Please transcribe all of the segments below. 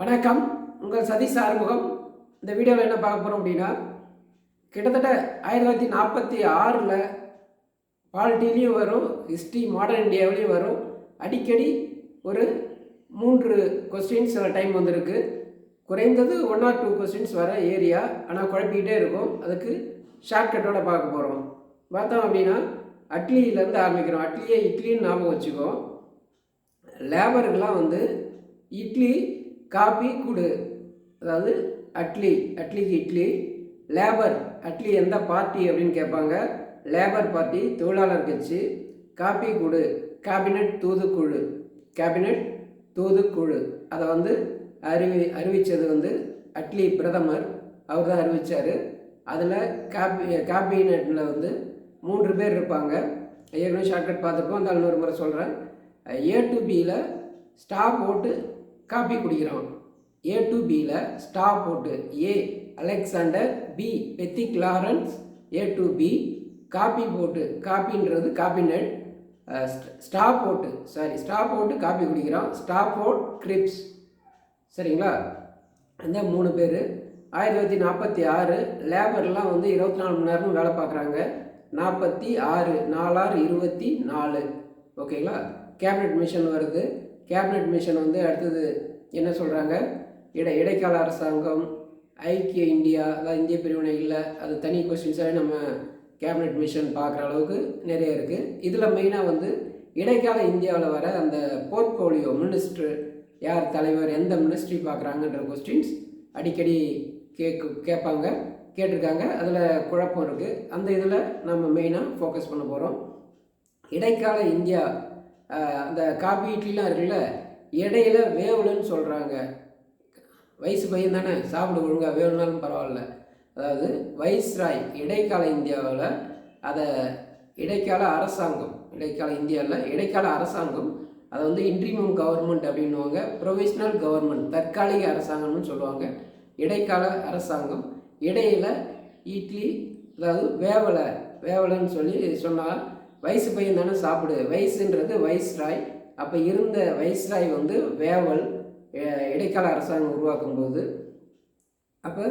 வணக்கம். உங்கள் சதீஷ் ஆறுமுகம். இந்த வீடியோவில் என்ன பார்க்க போகிறோம் அப்படின்னா கிட்டத்தட்ட ஆயிரத்தி தொள்ளாயிரத்தி நாற்பத்தி ஆறில் பாலிட்டிலையும் வரும் ஹிஸ்ட்ரி மாடர்ன் இந்தியாவிலையும் வரும். அடிக்கடி ஒரு மூன்று கொஸ்டின்ஸ் சில டைம் வந்திருக்கு. குறைந்தது ஒன் ஆர் டூ கொஸ்டின்ஸ் வர ஏரியா ஆனால் குழப்பிக்கிட்டே இருக்கும். அதுக்கு ஷார்ட்கட்டோட பார்க்க போகிறோம் பார்த்தோம் அப்படின்னா அட்லியிலேருந்து ஆரம்பிக்கிறோம். அட்லியே இட்லின்னு ஞாபகம் வச்சுக்கோ லேபருக்கெல்லாம் வந்து இட்லி காபி குடு. அதாவது அட்லி அட்லிக்கு இட்லி லேபர் அட்லி எந்த பார்ட்டி அப்படின்னு கேட்பாங்க. லேபர் பார்ட்டி தொழிலாளர் கட்சி. காப்பி குடு. கேபினட் தூதுக்குழு. கேபினட் தூதுக்குழு. அதை வந்து அறிவி அறிவித்தது வந்து அட்லி பிரதமர். அவர் தான் அறிவித்தார் அதில் காபி கேபினட்டில் வந்து மூன்று பேர் இருப்பாங்க. ஏற்கனவே ஷார்ட்கட் பார்த்துருப்போம். அந்த இன்னொரு முறை சொல்கிறேன் ஏ டு பியில் ஸ்டாப் போட்டு காப்பி குடிக்கிறான் ஏ டு பியில் ஸ்டா போட்டு A Alexander B Pethick Lawrence A to B coffee போட்டு காப்பின்றது காப்பினட் ஸ்டா போட்டு சாரி ஸ்டா போட்டு காப்பி குடிக்கிறான் ஸ்டா போட் கிரிப்ஸ் சரிங்களா? அந்த மூணு பேர் ஆயிரத்தி தொள்ளாயிரத்தி நாற்பத்தி ஆறு லேபர்லாம் வந்து இருபத்தி நாலு மணி நேரமும் வேலை பார்க்குறாங்க. நாற்பத்தி ஆறு நாலாறு இருபத்தி நாலு. ஓகேங்களா கேபினட் மிஷன் வருது. கேபினட் மிஷன் வந்து அடுத்தது என்ன சொல்கிறாங்க இடை இடைக்கால அரசாங்கம் ஐக்கிய இந்தியா அதாவது இந்திய பிரிவினை இல்லை அது தனி கொஸ்டின்ஸாகவே நம்ம கேபினட் மிஷன் பார்க்குற அளவுக்கு நிறைய இருக்குது இதில் மெயினாக வந்து இடைக்கால இந்தியாவில் வர அந்த போர்ட்ஃபோலியோ மினிஸ்டர் யார் தலைவர் எந்த மினிஸ்ட்ரி பார்க்குறாங்கன்ற கொஸ்டின்ஸ் அடிக்கடி கேக்கு கேட்பாங்க கேட்டிருக்காங்க. அதில் குழப்பம் இருக்குது அந்த இதில் நம்ம மெயினாக ஃபோக்கஸ் பண்ண போகிறோம் இடைக்கால இந்தியா அந்த காபி இட்லிலாம் இருக்குல்ல இடையில வேவலுன்னு சொல்கிறாங்க வயசு பையன் தானே? சாப்பிட ஒழுங்காக வேணுனாலும் பரவாயில்ல. அதாவது வைஸ்ராய் இடைக்கால இந்தியாவில் அதை இடைக்கால அரசாங்கம் இடைக்கால இந்தியாவில் இடைக்கால அரசாங்கம் அதை வந்து இன்ட்ரீமியம் கவர்மெண்ட் அப்படின்னுவாங்க. ப்ரொவிஷ்னல் கவர்மெண்ட் தற்காலிக அரசாங்கம்னு சொல்லுவாங்க. இடைக்கால அரசாங்கம் இடையில இட்லி அதாவது வேவலை வேவலைன்னு சொல்லி சொன்னால் வயசு பையன் தானே சாப்பிடு. வயசுன்றது வைஸ்ராய் அப்போ இருந்த வைஸ்ராய் வந்து வேவல் இடைக்கால அரசாங்கம் உருவாக்கும் போது அப்போ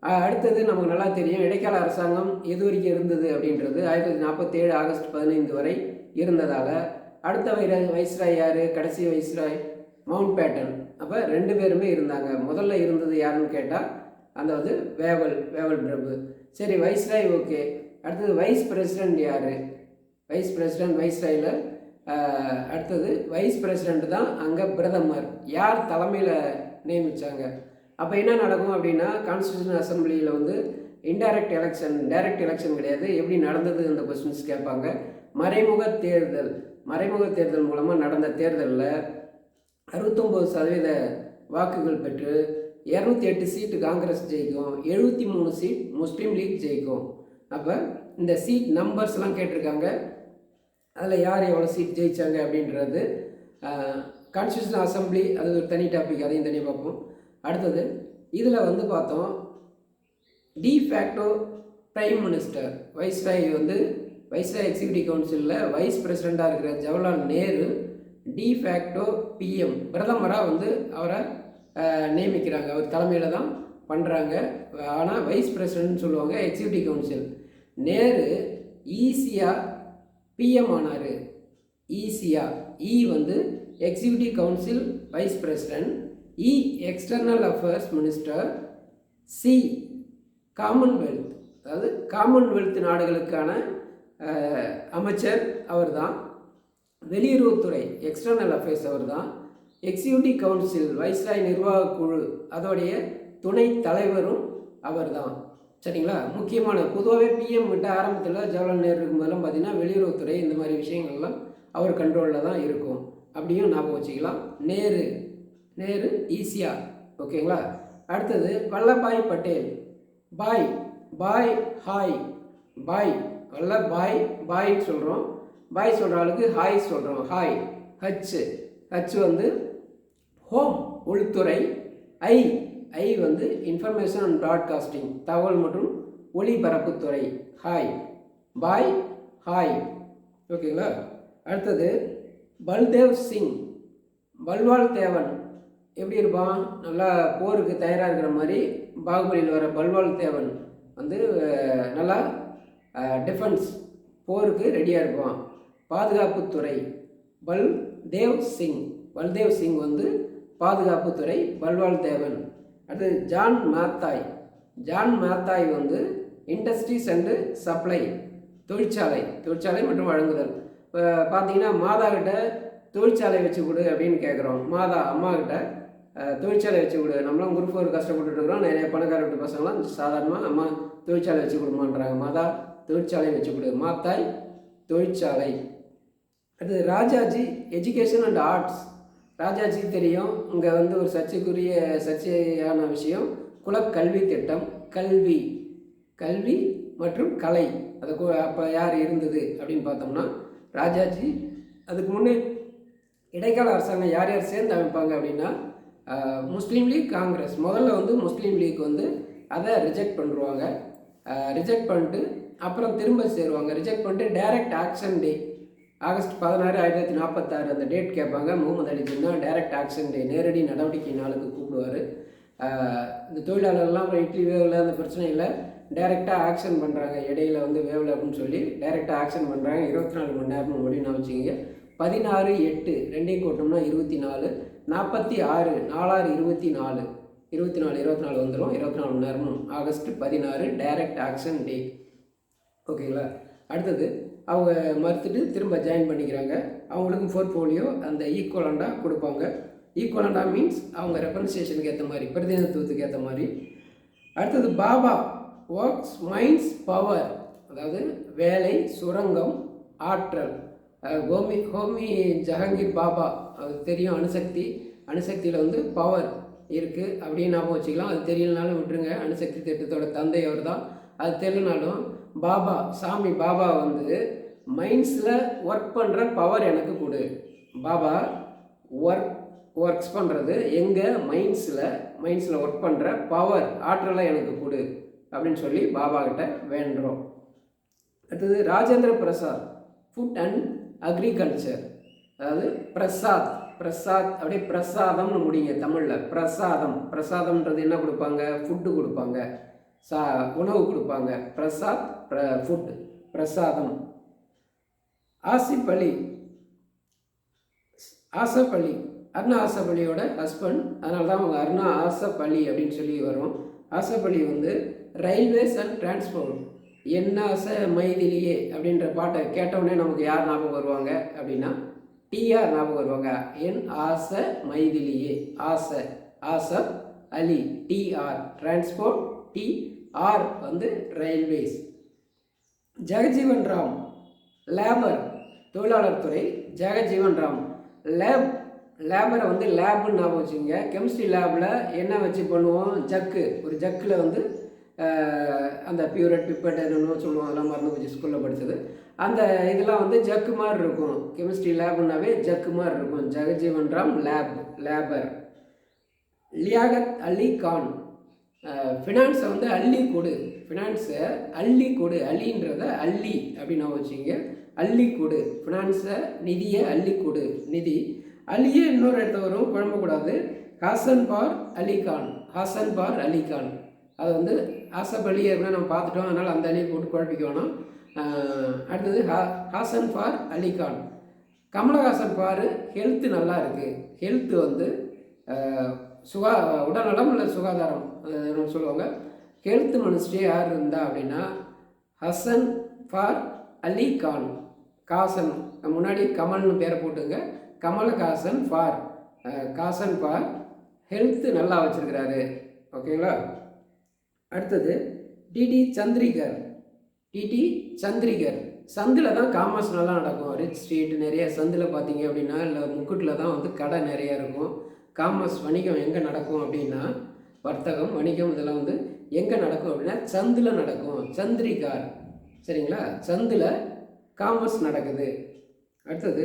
அடுத்தது நமக்கு நல்லா தெரியும் இடைக்கால அரசாங்கம் எது வரைக்கும் இருந்தது அப்படின்றது. ஆயிரத்தி தொள்ளாயிரத்தி நாற்பத்தேழு ஆகஸ்ட் பதினைந்து வரை இருந்ததால் அடுத்த வைர வைஸ்ராய் யார்? கடைசி வைஸ்ராய் மவுண்ட் பேட்டன். அப்போ ரெண்டு பேருமே இருந்தாங்க. முதல்ல இருந்தது யாருன்னு கேட்டால் அந்த வந்து வேவல் வேவல் பிரபு. சரி வைஸ்ராய் ஓகே. அடுத்தது வைஸ் பிரசிடென்ட் யார்? வைஸ் பிரசிடென்ட் வைஸ்ராயில் அடுத்தது வைஸ் பிரசிடெண்ட் தான் அங்கே பிரதமர். யார் தலைமையில் நியமித்தாங்க அப்போ என்ன நடக்கும் அப்படின்னா கான்ஸ்டியூஷன் அசம்பிளியில் வந்து இன்டைரக்ட் எலெக்ஷன் டைரக்ட் எலெக்ஷன் கிடையாது. எப்படி நடந்தது இந்த கொஸ்டின்ஸ் கேட்பாங்க. மறைமுக தேர்தல் மறைமுக தேர்தல் மூலமாக நடந்த தேர்தலில் அறுபத்தொம்போது சதவீத வாக்குகள் பெற்று இரநூத்தி எட்டு சீட்டு காங்கிரஸ் ஜெயிக்கும் எழுபத்தி மூணு சீட் முஸ்லீம் லீக் ஜெயிக்கும். அப்போ இந்த சீட் நம்பர்ஸ்லாம் கேட்டிருக்காங்க. அதில் யார் எவ்வளோ சீட் ஜெயித்தாங்க அப்படின்றது கான்ஸ்டியூஷன் அசம்பிளி அது ஒரு தனி டாபிக் அதையும் தனியாக பார்ப்போம். அடுத்தது இதில் வந்து பார்த்தோம் de facto prime minister viceroy வந்து வைஸ்ராய் எக்ஸிக்யூட்டிவ் கவுன்சிலில் வைஸ் பிரசிடெண்ட்டாக இருக்கிற ஜவஹர்லால் நேரு டிஃபேக்டோ பிஎம் பிரதமராக வந்து அவரை நியமிக்கிறாங்க. அவர் தலைமையில் தான் பண்ணுறாங்க ஆனால் வைஸ் பிரசிடென்ட்னு சொல்லுவாங்க எக்ஸிக்யூட்டிவ் கவுன்சில் நேரு ஈஸியாக பிஎம் ஆனார். ஈஸியாக இ வந்து executive council vice president E external affairs minister C Commonwealth அதாவது காமன்வெல்த் நாடுகளுக்கான அமைச்சர் அவர் தான் வெளியுறவுத்துறை எக்ஸ்டர்னல் அஃபேர்ஸ் அவர் தான் எக்ஸிக்யூட்டிவ் கவுன்சில் வைஸ்ராய் நிர்வாக குழு அதோடைய துணை தலைவரும் அவர் தான் சரிங்களா? முக்கியமான பொதுவாகவே பிஎம் விட்ட ஆரம்பத்தில் ஜவஹர்லால் நேரு இருக்கும்போதெல்லாம் பார்த்தீங்கன்னா வெளியுறவுத்துறை இந்த மாதிரி விஷயங்கள்லாம் அவர் கண்ட்ரோலில் தான் இருக்கும். அப்படியும் ஞாபகம் வச்சுக்கலாம். நேரு நேரு ஈஸியாக ஓகேங்களா? அடுத்தது Vallabhbhai Patel. Bye bye hi. Bye வல்ல பாய் பாய்ன்னு சொல்கிறோம் பாய் சொல்கிற ஆளுக்கு ஹாய் சொல்கிறோம் ஹாய். ஹச் ஹச் வந்து ஹோம் உள்துறை ஐ. ஐ வந்து இன்ஃபர்மேஷன் அண்ட் ப்ராட்காஸ்டிங் தகவல் மற்றும் ஒளிபரப்புத்துறை. ஹாய் பாய் ஹாய் ஓகேங்களா அடுத்தது பல்தேவ் சிங். பல்வால் தேவன் எப்படி இருப்பான்? நல்லா போருக்கு தயாராக இருக்கிற மாதிரி பாகுபலியில் வர பல்வால் தேவன் வந்து நல்லா டிஃபென்ஸ் போருக்கு ரெடியாக இருப்பான். பாதுகாப்புத்துறை. பல் தேவ் சிங். பல்தேவ் சிங் வந்து பாதுகாப்புத்துறை பல்வால் தேவன் அடுத்து ஜான் மாத்தாய் ஜான் மாத்தாய் வந்து இண்டஸ்ட்ரீஸ் அண்டு சப்ளை தொழிற்சாலை தொழிற்சாலை மற்றும் வழங்குதல். இப்போ பார்த்தீங்கன்னா மாதா கிட்ட தொழிற்சாலை வச்சு கொடு அப்படின்னு கேட்குறோம் மாதா அம்மா கிட்ட தொழிற்சாலை வச்சு கொடு. நம்மளாம் குரூப் ஒரு கஷ்டப்பட்டுட்டு இருக்கிறோம். நிறைய பணக்கார வீட்டு பசங்களாம் சாதாரணமாக அம்மா தொழிற்சாலை வச்சு கொடுமான்றாங்க. மாதா தொழிற்சாலை வச்சு கொடு. மாத்தாய் தொழிற்சாலை. அடுத்து Rajaji education and arts. Rajaji தெரியும் இங்கே வந்து ஒரு சர்ச்சைக்குரிய சர்ச்சையான விஷயம் குலக்கல்வி திட்டம் கல்வி கல்வி மற்றும் கலை. அது அப்போ யார் இருந்தது அப்படின்னு பார்த்தோம்னா ராஜாஜி. அதுக்கு முன்னே இடைக்கால அரசாங்கம் யார் யார் சேர்ந்து அமைப்பாங்க அப்படின்னா முஸ்லீம் லீக் காங்கிரஸ். முதல்ல வந்து முஸ்லீம் லீக் வந்து அதை ரிஜெக்ட் பண்ணுவாங்க ரிஜெக்ட் பண்ணிட்டு அப்புறம் திரும்ப சேருவாங்க. ரிஜெக்ட் பண்ணிட்டு டைரக்ட் ஆக்ஷன் டே ஆகஸ்ட் பதினாறு ஆயிரத்தி தொள்ளாயிரத்தி நாற்பத்தாறு அந்த டேட் கேட்பாங்க. Muhammad Ali Jinnah direct action day நேரடி நடவடிக்கை நாளுக்கு கூப்பிடுவார். இந்த தொழிலாளர்கள்லாம் அப்புறம் இட்லி வேவில் அந்த பிரச்சனை இல்லை டைரெக்டாக ஆக்ஷன் பண்ணுறாங்க இடையில வந்து வேவில் அப்படின்னு சொல்லி டைரெக்டாக ஆக்ஷன் பண்ணுறாங்க இருபத்தி நாலு மணி நேரம் முடியும் வச்சுக்கிங்க. பதினாறு எட்டு ரெண்டையும் கூட்டோம்னா இருபத்தி நாலு. நாற்பத்தி ஆறு நாலாறு இருபத்தி நாலு. இருபத்தி நாலு இருபத்தி நாலு வந்துடும் இருபத்தி நாலு மணி நேரமும் ஆகஸ்ட் பதினாறு டைரக்ட் ஆக்ஷன் டே ஓகேங்களா அடுத்தது அவங்க மறுத்துட்டு திரும்ப ஜாயின் பண்ணிக்கிறாங்க. அவங்களுக்கும் போர்ட்ஃபோலியோ அந்த ஈக்குவலண்டாக கொடுப்பாங்க. ஈக்குவலண்டாக மீன்ஸ் அவங்க ரெப்ரசன்டேஷனுக்கு ஏற்ற மாதிரி பிரதிநிதித்துவத்துக்கு ஏற்ற மாதிரி. அடுத்தது பாபா ஒர்க்ஸ் மைண்ட்ஸ் பவர் அதாவது வேலை சுரங்கம் ஆற்றல். ஹோமி கோமி ஹோமி ஜஹங்கீர் பாபா அது தெரியும் அணுசக்தி. அணுசக்தியில் வந்து பவர் இருக்குது அப்படின்னு ஞாபகம் வச்சுக்கலாம். அது தெரியலனாலும் விட்டுருங்க. அணுசக்தி திட்டத்தோட தந்தை அவர் தான் அது தெரியலனாலும் பாபா சாமி பாபா வந்து மைண்ட்ஸில் ஒர்க் பண்ணுற பவர் எனக்கு கொடு. பாபா ஒர்க் ஒர்க்ஸ் பண்ணுறது எங்கள் மைண்ட்ஸில் மைண்ட்ஸில் ஒர்க் பண்ணுற பவர் ஆற்றலை எனக்கு கொடு. அப்படின்னு சொல்லி பாபா கிட்ட வேண்டுறோம். அடுத்தது Rajendra Prasad food and agriculture அதாவது பிரசாத். பிரசாத் அப்படியே பிரசாதம்னு முடிங்க தமிழில். பிரசாதம். பிரசாதம்ன்றது என்ன கொடுப்பாங்க? ஃபுட்டு கொடுப்பாங்க. சா உணவு கொடுப்பாங்க. பிரசாத் ப்ர ஃபுட் பிரசாதம். ஆசிப் அலி ஆசப் அலி அருணா ஆசப் அலியோட ஹஸ்பண்ட் அதனால தான் அவங்க அருணா ஆசப் அலி அப்படின்னு சொல்லி வரும். ஆசப் அலி வந்து ரயில்வேஸ் அண்ட் டிரான்ஸ்போர்ட் என்ன ஆசை மைதிலியே அப்படின்ற பாட்டை கேட்டவுடனே நமக்கு யார் ஞாபகம் வருவாங்க அப்படின்னா டிஆர் ஞாபகம் வருவாங்க. என் ஆசை மைதிலியே. ஆசை ஆச அலி. டிஆர் டிரான்ஸ்போர்ட் டிஆர் வந்து ரயில்வேஸ் ஜெகஜீவன் ராம் லேபர் தொழிலாளர் துறை. ஜெகஜீவன் ராம் லேப் லேபரை வந்து லேபுன்னு ஞாபகம் வச்சுக்கோங்க. கெமிஸ்ட்ரி லேபில் என்ன வச்சு பண்ணுவோம்? ஜக்கு ஒரு ஜக்கில் வந்து அந்த பியூரட் பிப்பட் என்னென்னு சொல்லுவோம். அதெல்லாம் மறந்து போச்சு. ஸ்கூலில் படித்தது அந்த இதெல்லாம் வந்து ஜக்கு மாதிரி இருக்கும். கெமிஸ்ட்ரி லேப்னாவே ஜக்கு மாதிரி இருக்கும். Jagjivan Ram lab labour Liaquat Ali Khan. ஃபினான்ஸை வந்து அள்ளி கொடு. ஃபினான்ஸை அள்ளி கொடு. அள்ளின்றத அள்ளி அப்படின்னு வச்சுங்க அள்ளி கொடு. ஃபினான்ஸை நிதியை அள்ளி கொடு. நிதி. அலியே இன்னொரு இடத்த வரும். குழம்பக்கூடாது ஹாசன் பார் அலிகான் ஹாசன் பார் அலிகான் அது வந்து ஆசப் அலி அப்படின்னா நம்ம பார்த்துட்டோம். அதனால் அந்த அலியை போட்டு குழப்பிக்க வேணாம். அடுத்தது ஹா Hasan for Alikhan. Kamalahasan for health நல்லா இருக்குது ஹெல்த்து வந்து சுகா உடல்நலம் இல்லை சுகாதாரம் சொல்லுவாங்க. ஹெல்த் மினிஸ்ட்ரி யார் இருந்தா அப்படின்னா ஹசன் ஃபார் அலி கான் காசன் முன்னாடி கமல்னு பேரை போட்டுங்க. Kamal Haasan for Kasan for health நல்லா வச்சுருக்கிறாரு. ஓகேங்களா அடுத்தது டிடி சந்திரிகர். டிடி சந்திரிகர். சந்தில் தான் காமர்ஸ் நல்லா நடக்கும். ரிச் ஸ்ட்ரீட் நிறைய சந்தில் பார்த்தீங்க அப்படின்னா இல்லை முக்குட்டில் தான் வந்து கடை நிறைய இருக்கும். காமர்ஸ் வணிகம் எங்கே நடக்கும் அப்படின்னா வர்த்தகம் வணிகம் இதெல்லாம் வந்து எங்கே நடக்கும் அப்படின்னா சந்தில் நடக்கும். சந்திரிகார். சரிங்களா? சந்தில் காமர்ஸ் நடக்குது. அடுத்தது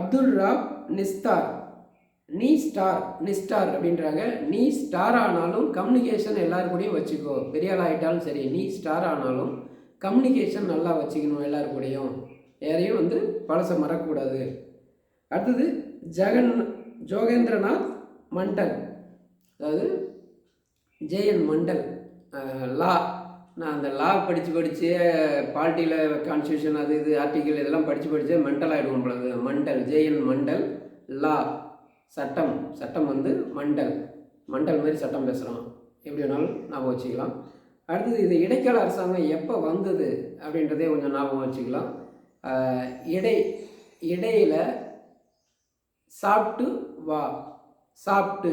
அப்துல் ராப் நிஸ்தார். நீ ஸ்டார் நிஸ்டார் அப்படின்றாங்க. நீ ஸ்டார் ஆனாலும் கம்யூனிகேஷன் எல்லாருக்கூடையும் கூடயும் வச்சுக்கோ. பெரியாள் ஆகிட்டாலும் சரி நீ ஸ்டார் ஆனாலும் கம்யூனிகேஷன் நல்லா வச்சுக்கணும் எல்லாரு கூடயும். யாரையும் வந்து பழச மறக்கக்கூடாது. அடுத்தது ஜெகன் ஜோகேந்திரநாத் மண்டல். அதாவது ஜேஎன் மண்டல். லா. நான் அந்த லா படித்து படித்து பார்ட்டியில் கான்ஸ்டியூஷன் அது இது ஆர்டிக்கிள் இதெல்லாம் படித்து படித்து மென்டல் ஆகிடுவோம் பொழுது மண்டல் ஜேஎன் மண்டல் லா. சட்டம். சட்டம் வந்து மண்டல். மண்டல் மாதிரி சட்டம் பேசுகிறோம் எப்படி வேணாலும் ஞாபகம் வச்சுக்கலாம். அடுத்தது இது இடைக்கால அரசாங்கம் எப்போ வந்தது அப்படின்றதே கொஞ்சம் ஞாபகம் வச்சுக்கலாம். இடை இடையில் சாப்பிட்டு வா சாப்பிட்டு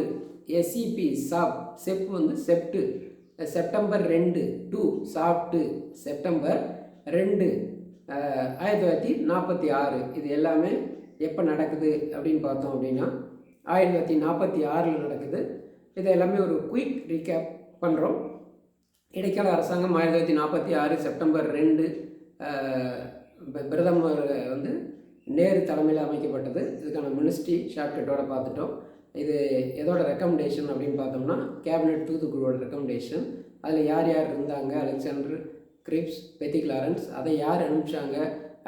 எஸ்இபி சாப் செப் வந்து செப்டு செப்டம்பர் ரெண்டு டூ சாப்பிட்டு செப்டம்பர் ரெண்டு ஆயிரத்தி தொள்ளாயிரத்தி நாற்பத்தி ஆறு. இது எல்லாமே எப்போ நடக்குது அப்படின்னு பார்த்தோம் அப்படின்னா ஆயிரத்தி தொள்ளாயிரத்தி நாற்பத்தி ஆறில் நடக்குது. இது எல்லாமே ஒரு குயிக் ரீகேப் பண்ணுறோம் இடைக்கால அரசாங்கம் ஆயிரத்தி தொள்ளாயிரத்தி நாற்பத்தி ஆறு செப்டம்பர் ரெண்டு பிரதமர் வந்து நேரு தலைமையில் அமைக்கப்பட்டது. இதுக்கான மினிஸ்ட்ரி ஷார்ட்கட்டோட பார்த்துட்டோம். இது எதோட ரெக்கமெண்டேஷன் அப்படின்னு பார்த்தோம்னா கேபினட் தூத்துக்குழுவோட ரெக்கமெண்டேஷன் அதில் யார் யார் இருந்தாங்க? அலெக்சாண்டர் கிரிப்ஸ் பெத்தி கிளாரன்ஸ் அதை யார் அனுப்பிச்சாங்க?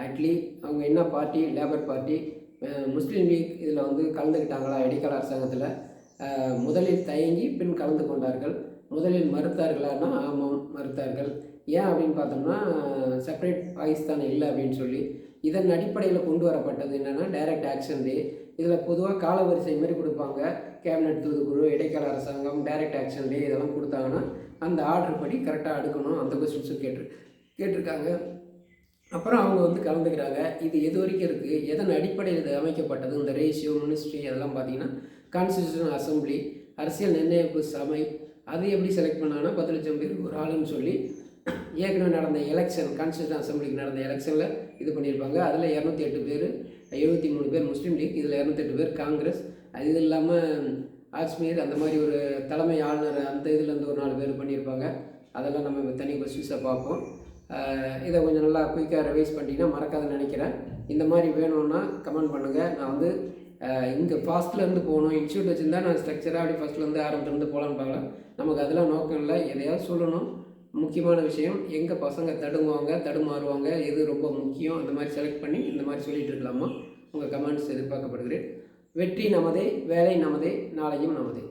அட்லி அவங்க என்ன party? Labour party. Muslim league இதில் வந்து கலந்துக்கிட்டாங்களா இடைக்கால அரசாங்கத்தில். முதலில் தயங்கி பின் கலந்து கொண்டார்கள். முதலில் மறுத்தார்களான்னா ஆமாம் மறுத்தார்கள். ஏன் அப்படின்னு பார்த்தோம்னா செப்பரேட் பாகிஸ்தான் இல்லை அப்படின்னு சொல்லி. இதன் அடிப்படையில் கொண்டு வரப்பட்டது என்னென்னா டைரக்ட் ஆக்ஷன் டே இதில் பொதுவாக காலவரிசை மாதிரி கொடுப்பாங்க. கேபினட் தூதுக்குழு இடைக்கால அரசாங்கம் டைரக்ட் ஆக்ஷன் டே இதெல்லாம் கொடுத்தாங்கன்னா அந்த ஆர்டர் படி கரெக்டாக அடுக்கணும். அந்த கொஸ்டின்ஸும் கேட்டு கேட்டிருக்காங்க. அப்புறம் அவங்க வந்து கலந்துக்கிறாங்க. இது எது வரைக்கும் இருக்குது எதன் அடிப்படையில் இது அமைக்கப்பட்டது? இந்த ரேஷியோ மினிஸ்ட்ரி அதெல்லாம் பார்த்தீங்கன்னா கான்ஸ்டியூஷன் அசம்பிளி அரசியல் நிர்ணயிப்பு சபை அது எப்படி செலக்ட் பண்ணாங்கன்னா பத்து லட்சம் பேருக்கு ஒரு ஆளுன்னு சொல்லி ஏற்கனவே நடந்த எலெக்ஷன் கான்ஸ்டியூஷன் அசம்பிளிக்கு நடந்த எலெக்ஷனில் இது பண்ணியிருப்பாங்க. அதில் இரநூத்தி எட்டு பேர் எழுபத்தி மூணு பேர் முஸ்லீம் லீக் இதில் இரநூத்தெட்டு பேர் காங்கிரஸ். அது இது இல்லாமல் காஷ்மீர் அந்த மாதிரி ஒரு தலைமை ஆளுநர் அந்த இதுலேருந்து ஒரு நாலு பேர் பண்ணியிருப்பாங்க. அதெல்லாம் நம்ம தனி கொஸ்டின்ஸை பார்ப்போம். இதை கொஞ்சம் நல்லா குயிக்காக ரிவைஸ் பண்ணிட்டீங்கன்னா மறக்காதுன்னு நினைக்கிறேன். இந்த மாதிரி வேணும்னா கமெண்ட் பண்ணுங்கள் நான் வந்து இங்கே ஃபஸ்ட்லேருந்து போகணும். இன்ஸ்டியூட் வச்சுருந்தா நான் ஸ்ட்ரக்சராக அப்படி ஃபஸ்ட்லேருந்து ஆரம்பத்துலேருந்து போகலான்னு பார்க்கலாம் நமக்கு அதெல்லாம் நோக்கம் இல்லை. எதையாவது சொல்லணும். முக்கியமான விஷயம் எங்கே பசங்க தடுங்குவாங்க தடுமாறுவாங்க எது ரொம்ப முக்கியம் அந்த மாதிரி செலக்ட் பண்ணி இந்த மாதிரி சொல்லிகிட்டு இருக்கலாமா? உங்கள் கமெண்ட்ஸ் எதிர்பார்க்கப்படுகிறேன். வெற்றி நமதே வேலை நமதே நாளையும் நமதே.